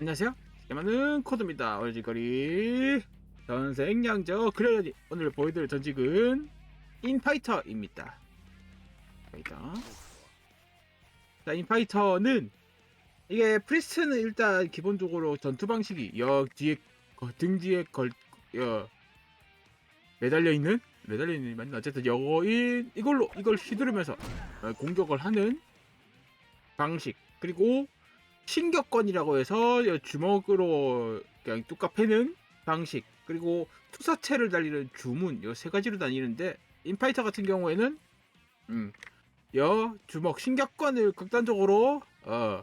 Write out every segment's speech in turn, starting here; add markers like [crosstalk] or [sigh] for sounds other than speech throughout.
안녕하세요. 야마는 코드입니다. 얼지거리 전생양저 그래야지 오늘 보여드릴 전직은 인파이터입니다. 파이터. 자, 인파이터는 이게 프리스트는 일단 기본적으로 전투 방식이 여 뒤에 거- 등 뒤에 걸 여, 매달려 있는 매달려 있는 맞나 어쨌든 여인 이걸로 이걸 휘두르면서 어, 공격을 하는 방식 그리고 신격권이라고 해서 여 주먹으로 그냥 뚝까 패는 방식 그리고 투사체를 달리는 주문 요세 가지로 다니는데 인파이터 같은 경우에는 음, 여 주먹 신격권을 극단적으로 어,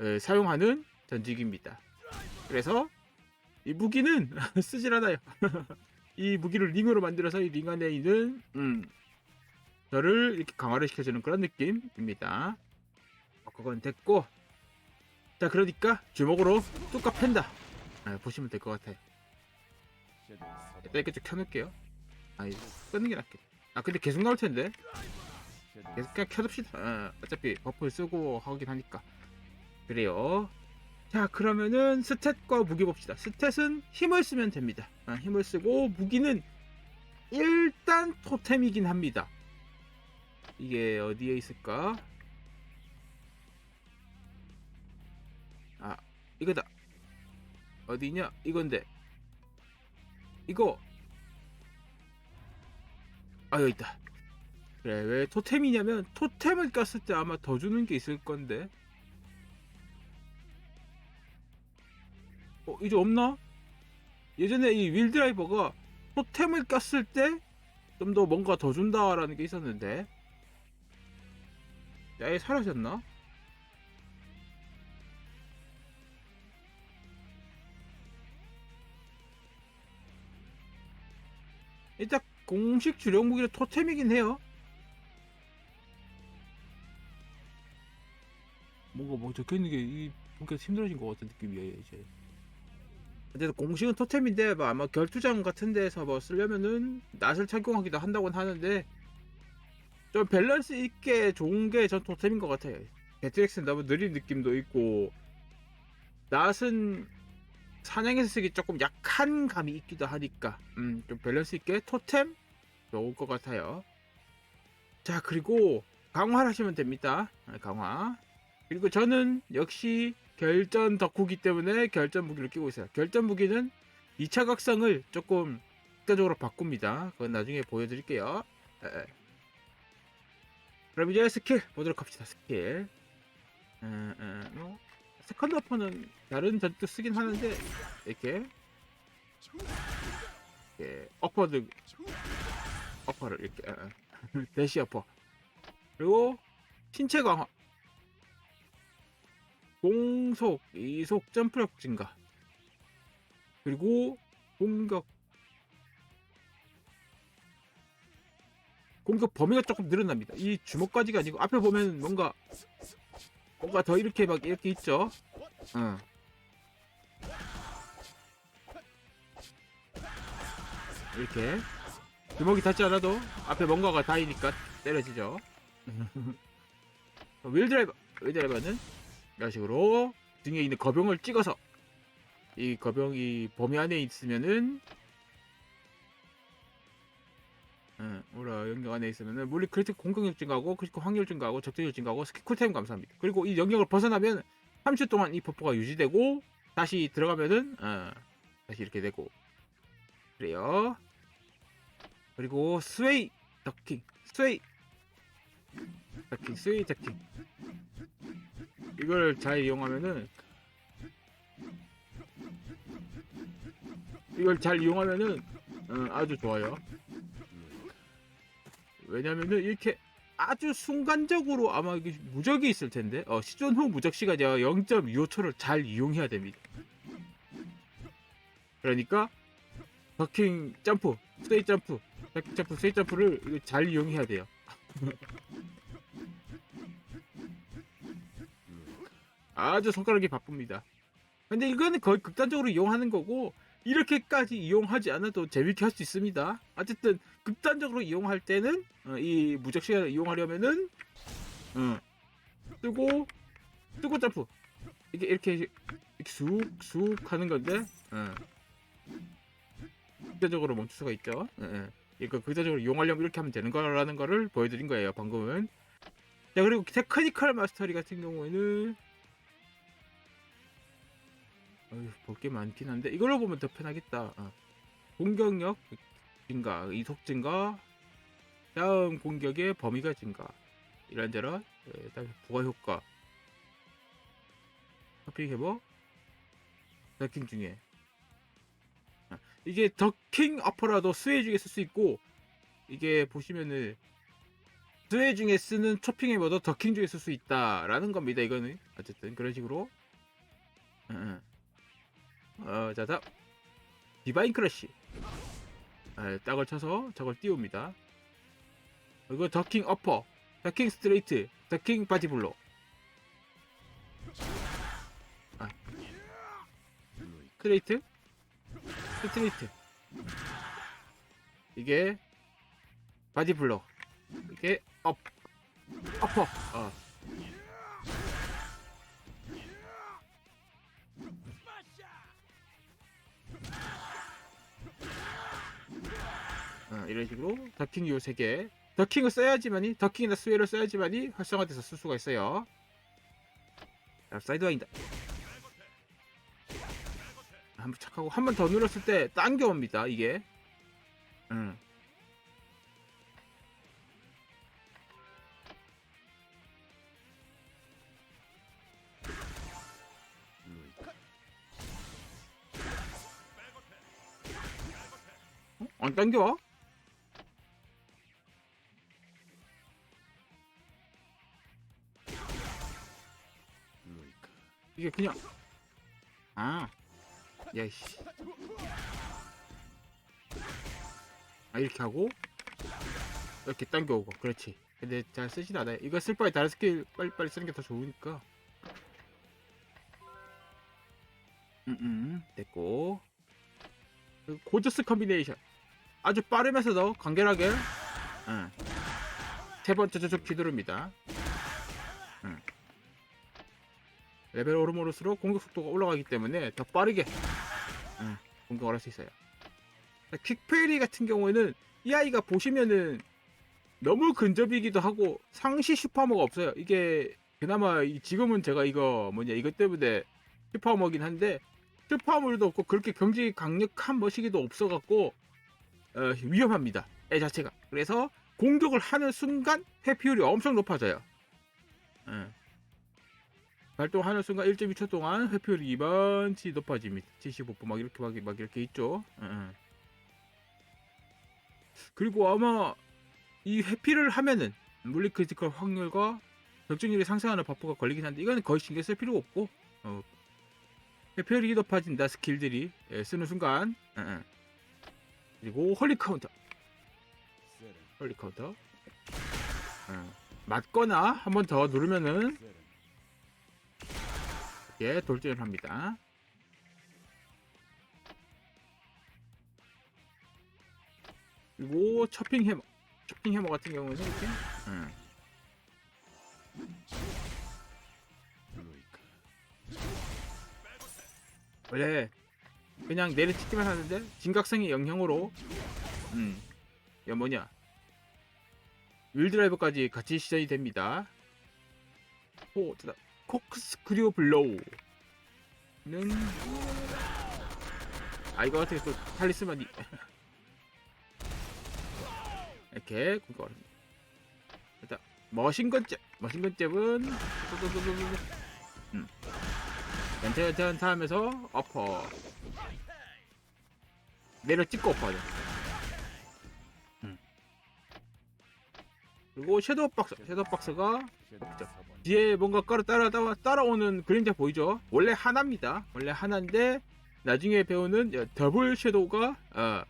에, 사용하는 전직입니다. 그래서 이 무기는 [laughs] 쓰질 않아요. [laughs] 이 무기를 링으로 만들어서 이 링 안에 있는 음, 저를 이렇게 강화를 시켜주는 그런 느낌입니다. 어, 그건 됐고 자 그러니까 주먹으로 뚝까 팬다. 아, 보시면 될 것 같아요 일단 이렇게 좀 켜놓을게요. 아 끄는 게 낫겠다. 아 근데 계속 나올 텐데. 계속 그냥 켜둡시다. 아, 어차피 버프 쓰고 하긴 하니까. 그래요. 자 그러면은 스탯과 무기 봅시다. 스탯은 힘을 쓰면 됩니다. 아, 힘을 쓰고 무기는 일단 토템이긴 합니다. 이게 어디에 있을까 이거다. 어디냐? 이건데. 이거. 아 여기 있다. 그래 왜 토템이냐면 토템을 꼈을 때 아마 더 주는 게 있을 건데. 어 이제 없나? 예전에 이 윌드라이버가 토템을 꼈을 때 좀 더 뭔가 더 준다라는 게 있었는데. 야 얘 사라졌나? 일단 공식 주력 무기는 토템이긴 해요. 뭔가 뭐 적혀 있는 게이 보니까 힘들어진 것 같은 느낌이에요 이제. 어쨌든 공식은 토템인데 뭐 아마 결투장 같은 데서 뭐 쓰려면은 낫을 착용하기도 한다고는 하는데 좀 밸런스 있게 좋은 게 전 토템인 것 같아요. 배트렉스는 너무 느린 느낌도 있고 낫은 사냥에서 쓰기 조금 약한 감이 있기도 하니까 음, 좀 밸런스 있게 토템 좋을 것 같아요. 자 그리고 강화를 하시면 됩니다. 아, 강화. 그리고 저는 역시 결전 덕후기 때문에 결전 무기를 끼고 있어요. 결전 무기는 2차 각성을 조금 극단적으로 바꿉니다. 그건 나중에 보여드릴게요. 에, 에. 그럼 이제 스킬 보도록 합시다. 스킬. 에, 에, 뭐, 세컨드 어퍼는 다른 전투 쓰긴 하는데 이렇게. 이렇게 어퍼드 어퍼를 이렇게 아, 아. [laughs] 대시 어퍼. 그리고 신체 강화. 공속 이속 점프력 증가. 그리고 공격. 공격 범위가 조금 늘어납니다. 이 주먹까지가 아니고 앞에 보면 뭔가 뭔가 더 이렇게 막 이렇게 있죠? 어. 이렇게. 주먹이 닿지 않아도 앞에 뭔가가 닿으니까 때려지죠. [laughs] 윌드라이버 윌드라이버는 이런 식으로 등에 있는 거병을 찍어서 이 거병이 범위 안에 있으면은 응, 뭐라 영역 안에 있으면은 물리 크리틱 공격력 증가하고 크리틱 확률 증가하고 적대율 증가하고 스킬 쿨타임 감소합니다. 그리고 이 영역을 벗어나면 30초 동안 이 버프가 유지되고 다시 들어가면은 어, 다시 이렇게 되고 그래요. 그리고 스웨이 더킹 스웨이 더킹 스웨이 더킹 이걸 잘 이용하면은 이걸 잘 이용하면은 어, 아주 좋아요. 왜냐면은 이렇게 아주 순간적으로 아마 이게 무적이 있을 텐데 어, 시전 후 무적 시간이 0.25초를 잘 이용해야 됩니다. 그러니까 버킹 점프, 스테이 점프, 버킹 점프, 스테이 점프를 잘 이용해야 돼요. [laughs] 아주 손가락이 바쁩니다. 근데 이거는 거의 극단적으로 이용하는 거고 이렇게까지 이용하지 않아도 재밌게 할 수 있습니다. 어쨌든 극단적으로 이용할 때는 어, 이 무적 시간을 이용하려면은 어, 뜨고 뜨고 점프 이렇게 이렇게 쑥쑥 하는 건데 어. 극단적으로 멈출 수가 있죠. 예, 예. 이거 극단적으로 이용하려면 이렇게 하면 되는 거라는 거를 보여드린 거예요. 방금은. 자 그리고 테크니컬 마스터리 같은 경우에는 볼 게 많긴 한데 이걸로 보면 더 편하겠다. 어. 공격력 증가, 이속 증가, 다음 공격의 범위가 증가, 이런저런 예, 다음 부가 효과, 커피 회복, 더킹 중에 아, 이게 더킹 어퍼라도 스웨 중에 쓸 수 있고 이게 보시면은 스웨 중에 쓰는 초핑 해머도 더킹 중에 쓸 수 있다라는 겁니다. 이거는 어쨌든 그런 식으로. 어, 자, 다음 디바인 크러쉬 아, 딱을 쳐서 저걸 띄웁니다. 그리고 더킹 어퍼, 더킹 스트레이트, 더킹 바디블로. 아, 스트레이트, 스트레이트. 이게 바디블로. 이게 업, 어퍼. 어. 어, 이런 식으로 더킹 요 3개 더킹을 써야지만이 더킹이나 스웨를 써야지만이 활성화돼서 쓸 수가 있어요 자, 사이드와인다 한번 착하고 한 번 더 눌렀을 때 당겨옵니다 이게 음. 어? 안 당겨? 이게 그냥 아 야이씨. 아 이렇게 하고 이렇게 당겨오고 그렇지. 근데 잘 쓰진 않아요. 이거 쓸 바에 다른 스킬 빨리빨리 쓰는 게 더 좋으니까. 음음 됐고. 그리고 고저스 컨비네이션. 아주 빠르면서도 간결하게 응. 세 번째 저쪽 휘두릅니다 레벨 오르모르스로 공격 속도가 올라가기 때문에 더 빠르게 응, 공격을 할 수 있어요. 퀵페리 같은 경우에는 이 아이가 보시면은 너무 근접이기도 하고 상시 슈퍼머가 없어요. 이게 그나마 이- 지금은 제가 이거 뭐냐 이것 때문에 슈퍼머긴 한데 슈퍼머도 없고 그렇게 경직이 강력한 머시기도 없어갖고 어, 위험합니다. 애 자체가. 그래서 공격을 하는 순간 회피율이 엄청 높아져요. 응. 발동하는 순간 1.2초 동안 회피율이 2번치 높아집니다. 75%막 이렇게 막, 막 이렇게 있죠. 응, 응. 그리고 아마 이 회피를 하면은 물리 크리티컬 확률과 적중률이 상승하는 버프가 걸리긴 한데 이거는 거의 신경 쓸 필요가 없고 어, 회피율이 높아진다 스킬들이 예, 쓰는 순간 응, 응. 그리고 홀리 카운터 홀리 카운터 응. 맞거나 한 번 더 누르면은 예, 돌진을 합니다. 그리고 chopping 해머, chopping 해머 같은 경우는 이렇게, 음. 원래 그냥 내리치기만 하는데 진각성의 영향으로, 음, 이거 뭐냐, 윌드라이브까지 같이 시전이 됩니다. 오, 됐다. 코크스크류 블로우는 아 이거 같은 또 탈리스만이 이렇게 공격을 합니다. 일단 머신건잽 머신건잽은 음. 연타연타 하면서 어퍼 내려 찍고 엎어요. 음. 그리고 섀도우 박스 섀도우 박스가 뒤에 뭔가 따라 따라 따라 따라오는 그림자 보이죠? 원래 하나입니다. 원래 하나인데 나중에 배우는 더블 섀도우가 어,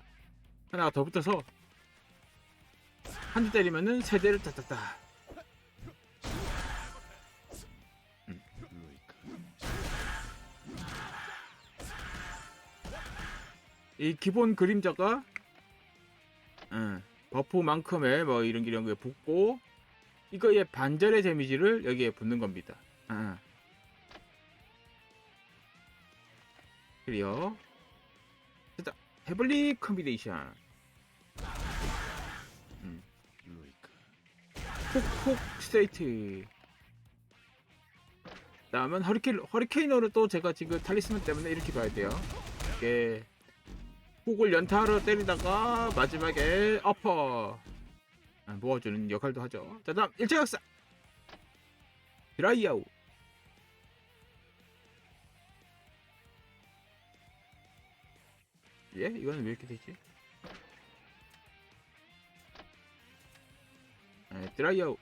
하나가 더 붙어서 한 대 때리면은 세 대를 따따따. 음. 이 기본 그림자가 어, 버프만큼의 뭐 이런 이런 게 붙고 이거의 반절의 데미지를 여기에 붙는 겁니다. 아. 클리어 됐다. 헤블리 컴비네이션. 음. 콕콕 스테이트. 다음은 허리케인 허리케이너를 또 제가 지금 탈리스만 때문에 이렇게 봐야 돼요. 이게 훅을 연타로 때리다가 마지막에 어퍼. 아, 모아주는 역할도 하죠 자 다음 일체각사 드라이아웃 예? 이거는 왜 이렇게 되지? 네, 드라이아웃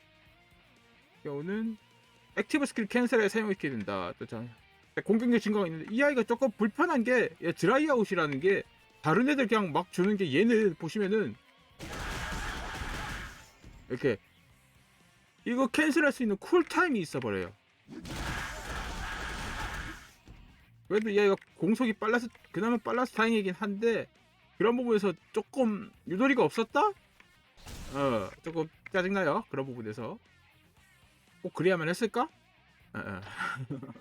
경우는 액티브 스킬 캔슬에 사용시켜야 된다. 공격력 증가가 있는데 이 아이가 조금 불편한 게얘 드라이아웃이라는 게 다른 애들 그냥 막 주는 게 얘는 보시면은 이렇게 이거 캔슬할 수 있는 쿨타임이 있어 버려요. 그래도 얘가 공속이 빨라서 그나마 빨라서 다행이긴 한데 그런 부분에서 조금 유도리가 없었다? 어 조금 짜증나요 그런 부분에서 꼭 그래야만 했을까? 어, 어. [laughs]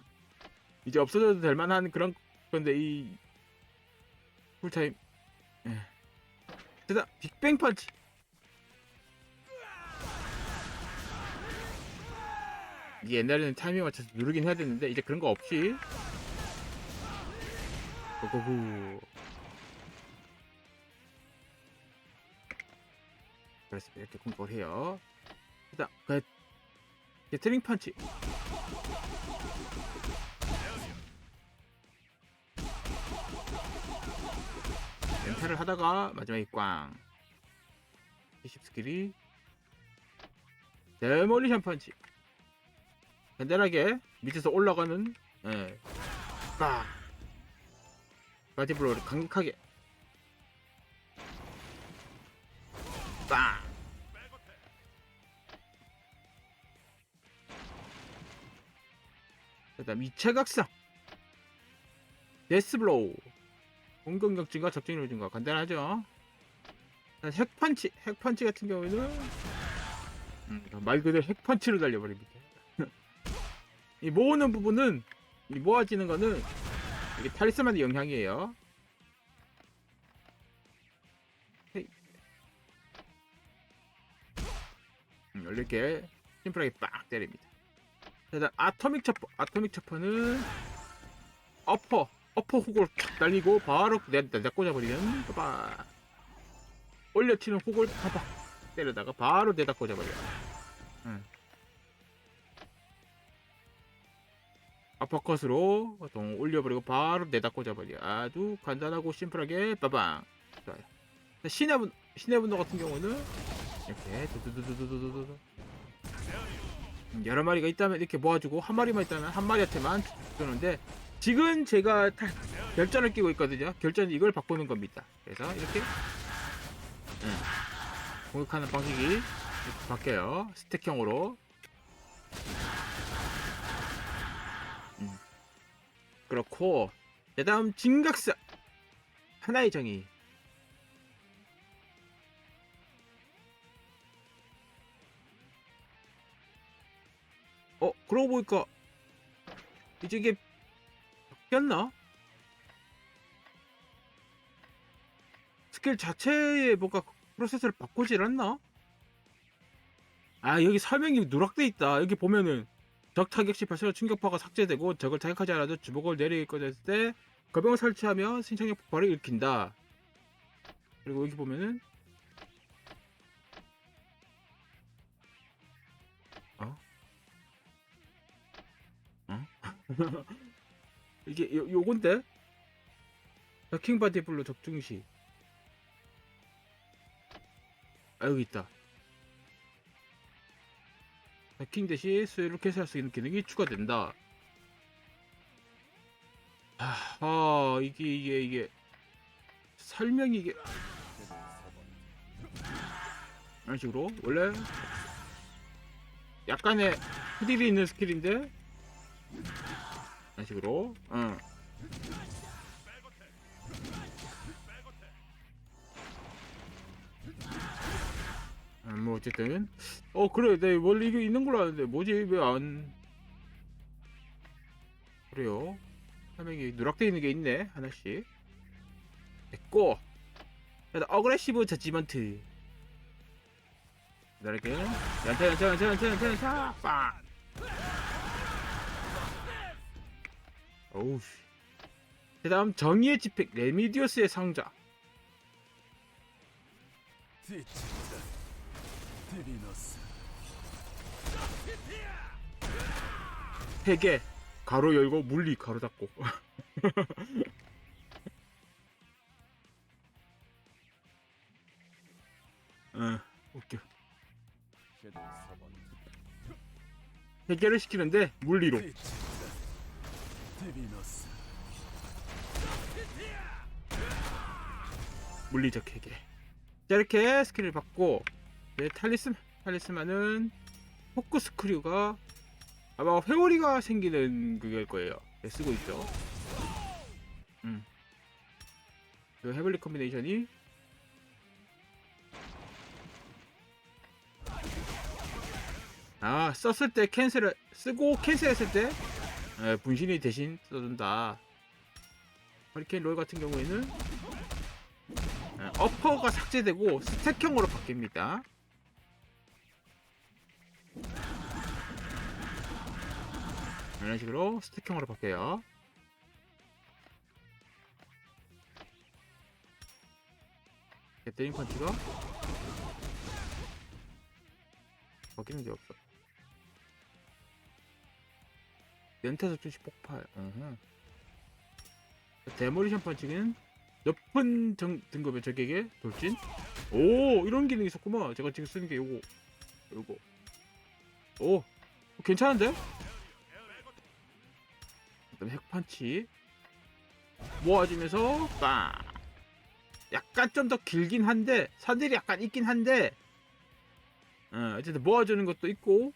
이제 없어져도 될 만한 그런 건데 이 쿨타임 예. 됐다 빅뱅 펀치 이게 옛날에는 타이밍 맞춰서 누르긴 해야 됐는데 이제 그런 거 없이. 고고고. 그렇습니다. 이렇게 공격을 해요. 일단 그 게트링 펀치. 멘탈을 하다가 마지막에 꽝. 20 스킬이. 데몰리션 펀치 간단하게 밑에서 올라가는 예. 빡 바디블로우를 강력하게. 빵 그다음 2차 각성 데스블로우. 공격력 증가 접근력 증가. 간단하죠? 핵펀치 핵펀치 같은 경우에는 음, 말 그대로 핵펀치로 달려버립니다 이 모으는 부분은 이 모아지는 거는 이게 탈리스만의 영향이에요. 헤이. 음, 이렇게. 심플하게 빡 때립니다. 그다음 아토믹 처퍼 아토믹 처퍼는 어퍼 어퍼 훅을 탁 날리고 바로 내다 내다 꽂아버리면 빠바 올려치는 훅을 파박 때려다가 바로 내다 꽂아버려 응. 아퍼컷으로 보통 올려버리고 바로 내다 꽂아버려 아주 간단하고 심플하게 빠방 좋아요 신의 분 신의 분노 같은 경우는 이렇게 두두두두두두두 음, 여러 마리가 있다면 이렇게 모아주고 한 마리만 있다면 한 마리한테만 주는데 지금 제가 타- 결전을 끼고 있거든요. 결전 이걸 바꾸는 겁니다. 그래서 이렇게 음, 공격하는 방식이 바뀌어요. 스택형으로. 그렇고 그 다음 진각사 하나의 정의 어 그러고 보니까 이제 이게 바뀌었나? 스킬 자체에 뭔가 프로세스를 바꾸질 않나? 아 여기 설명이 누락돼 있다 여기 보면은 적 타격 시 발생 충격파가 삭제되고 적을 타격하지 않아도 주먹을 내리게 됐을 때 거병을 설치하며 신청력 폭발을 일으킨다 그리고 여기 보면은 어? [laughs] 이게 요, 요건데? 더킹 바디 블루 적중시 아 여기 있다 더킹 대시 수요를 개설할 수 있는 기능이 추가된다. 아, 아 이게 이게 이게. 설명이 이게. 이런 식으로. 원래 약간의 스릴이 있는 스킬인데. 이런 식으로. 응. 아, 뭐 어쨌든. 어 그래. 내 원래 이게 있는 걸로 아는데. 뭐지? 왜 안. 그래요? 화면이 누락되어 있는 게 있네 하나씩. 됐고. 그래서 어그레시브 저지먼트. 이렇게 연타 연타 연타 연타 연타 연타 빵 어우 그 다음 정의의 집행. 레미디오스의 상자 3개 가로 열고 물리 가로 닫고. 어 웃겨. 해결을 시키는데 물리로. 물리적 해결 자 이렇게 스킬을 받고 네, 탈리스 탈리스만은 포크스 크류가 아마 회오리가 생기는 그걸 거예요. 네, 쓰고 있죠. 음. 그 헤블리 콤비네이션이 아 썼을 때 캔슬을 쓰고 캔슬했을 때 에, 분신이 대신 써준다. 허리케인 롤 같은 경우에는 에, 어퍼가 삭제되고 스택형으로 바뀝니다 이런 식으로 스택형으로 바뀌어요. 게트링 펀치가 바뀌는 게 없어. 연타 속주시 폭발. 어허. 데모리션 펀치는 높은 등, 등급의 적에게 돌진. 오 이런 기능이 있었구만. 제가 지금 쓰는 게 요거 요거. 오 괜찮은데? 그다음에 핵펀치. 모아지면서 빵 약간 좀 더 길긴 한데 선들이 약간 있긴 한데 어, 어쨌든 모아주는 것도 있고.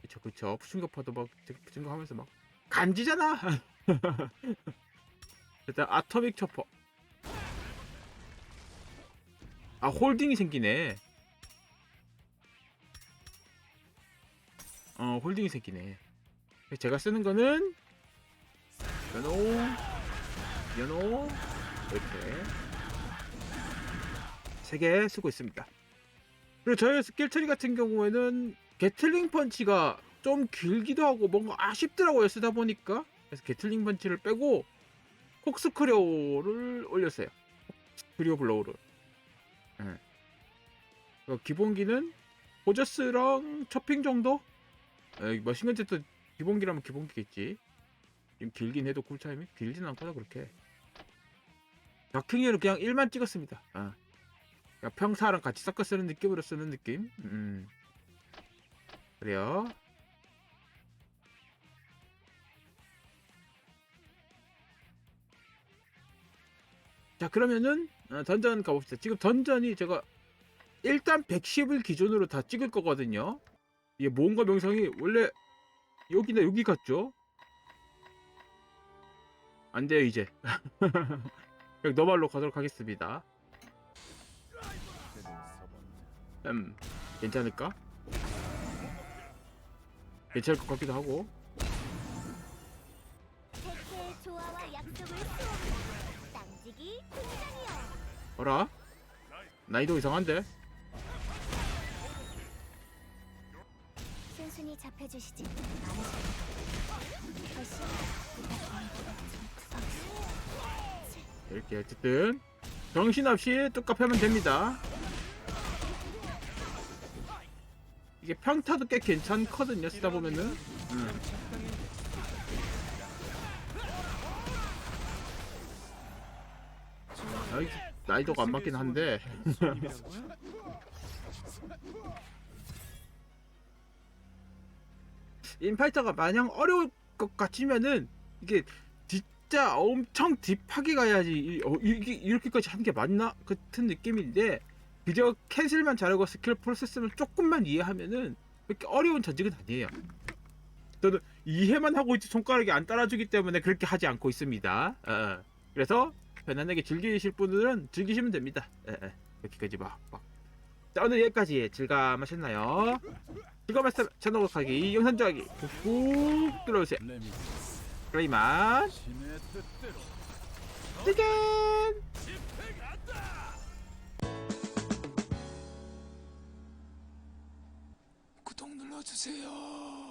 그쵸 그쵸. 충격파도 막 증거하면서 막 간지잖아. [laughs] 일단 아토믹 초퍼 아 홀딩이 생기네. 어 홀딩이 생기네 제가 쓰는 거는 연호 연호 이렇게 세 개 쓰고 있습니다 그리고 저의 스킬 트리 같은 경우에는 게틀링 펀치가 좀 길기도 하고 뭔가 아쉽더라고요 쓰다 보니까 그래서 게틀링 펀치를 빼고 폭스크리오를 올렸어요 폭스크리오 블로우를 예. 그 기본기는 호저스랑 초핑 정도? 에, 머신건 제트 기본기라면 기본기겠지. 좀 길긴 해도 쿨타임이? 길진 않거든 그렇게. 적킹이는 그냥 1만 찍었습니다. 아. 그냥 평사랑 같이 섞어 쓰는 느낌으로 쓰는 느낌? 음. 그래요. 자 그러면은 어, 던전 가봅시다. 지금 던전이 제가 일단 110을 기준으로 다 찍을 거거든요. 이게 뭔가 명상이 원래 여기나 여기 같죠 안 돼요 이제 [laughs] 그냥 너말로 가도록 하겠습니다 음 괜찮을까? 괜찮을 것 같기도 하고. 어라? 난이도 이상한데? 잡혀주시지 않으십니까? 훨씬 이렇게 어쨌든 정신없이 뚝 하면 됩니다 이게 평타도 꽤 괜찮거든요 쓰다 보면은 음. 아, 이게 난이도가 안 맞긴 한데 [laughs] 인파이터가 마냥 어려울 것 같으면은 이게 진짜 엄청 딥하게 가야지 이- 어, 이게 이렇게까지 하는 게 맞나 같은 느낌인데 그저 캔슬만 잘하고 스킬 프로세스만 조금만 이해하면은 그렇게 어려운 전직은 아니에요. 저는 이해만 하고 있지 손가락이 안 따라주기 때문에 그렇게 하지 않고 있습니다. 어, 그래서 편안하게 즐기실 분들은 즐기시면 됩니다. 에, 에, 그렇게까지 막, 막. 자 오늘 여기까지 즐감하셨나요? 즐거웠으면 채널 구독하기, 영상 좋아하기. 꾹꾹 눌러주세요. 레미디스 그럼 이만. 신의 뜻대로 짜잔 구독 눌러주세요